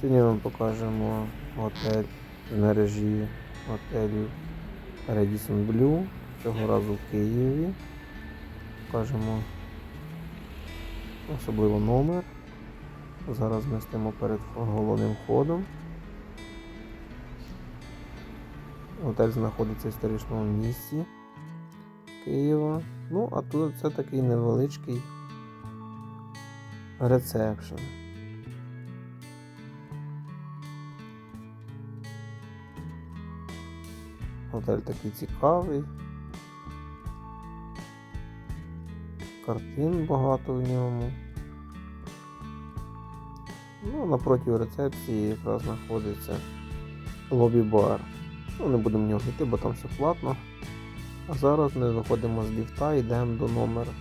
Сьогодні вам покажемо готель з мережі готелів Radisson Blue, цього разу в Києві. Покажемо особливо номер. Зараз ми перед головним входом. Готель знаходиться в історичному місці Києва. Ну, а тут це такий невеличкий рецепшн. Готель такий цікавий. Картин багато в ньому. Ну, напроти рецепції якраз знаходиться лобі-бар. Ну, не будемо в нього йти, бо там все платно. А зараз ми виходимо з ліфта і йдемо до номера.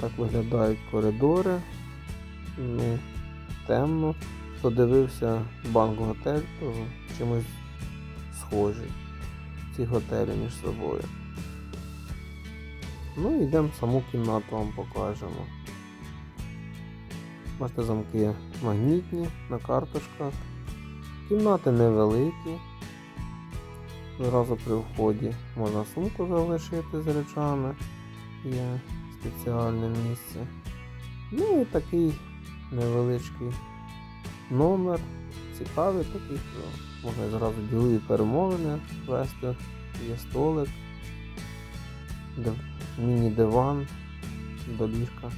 Так виглядають коридори. Ну, темно. Хто дивився банк готель, то чимось схожий. Ці готелі між собою. Ну, йдемо в саму кімнату вам покажемо. Бачите, замки магнітні на карточках. Кімнати невеликі. Зразу при вході можна сумку залишити з речами. Є спеціальне місце. Ну і такий невеличкий номер. Цікавий такий, можна зразу ділові перемовини вести. Є столик, див- міні-диван до ліжка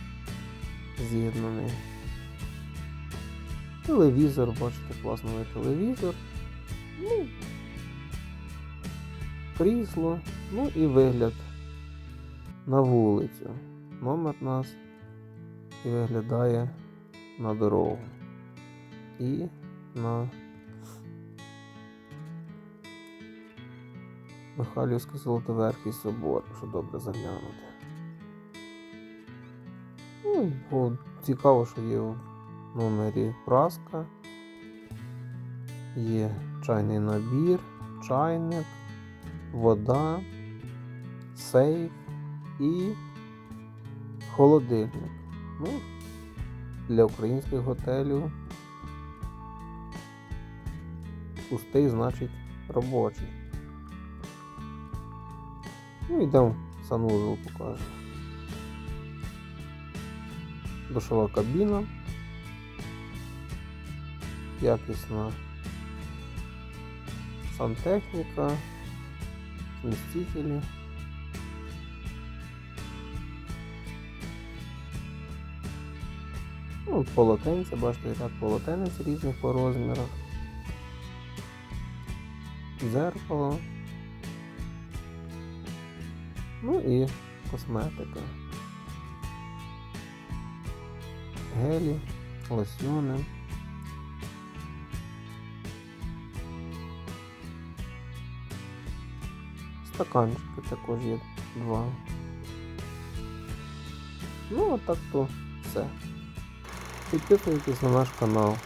з'єднаний. Телевізор, бачите, класний телевізор. Ну, крісло, ну і вигляд на вулицю. Номер нас і виглядає на дорогу. І на Михайлівський Золотоверхий собор, якщо добре заглянути. Ну, бо цікаво, що є в номері праска, є чайний набір, чайник, вода, сейф і холодильник. Ну, для українських готелів пустий, значить робочий. Ну, йдемо в санузел покажемо. Душова кабіна. Якісна сантехніка, змістителі. Ну, полотенця, бачите, ряд полотенець різних по розмірах. Дзеркало. Ну і косметика. Гелі, лосьони. Стаканчики також є два. Ну, а так то все. Підписуйтесь на наш канал.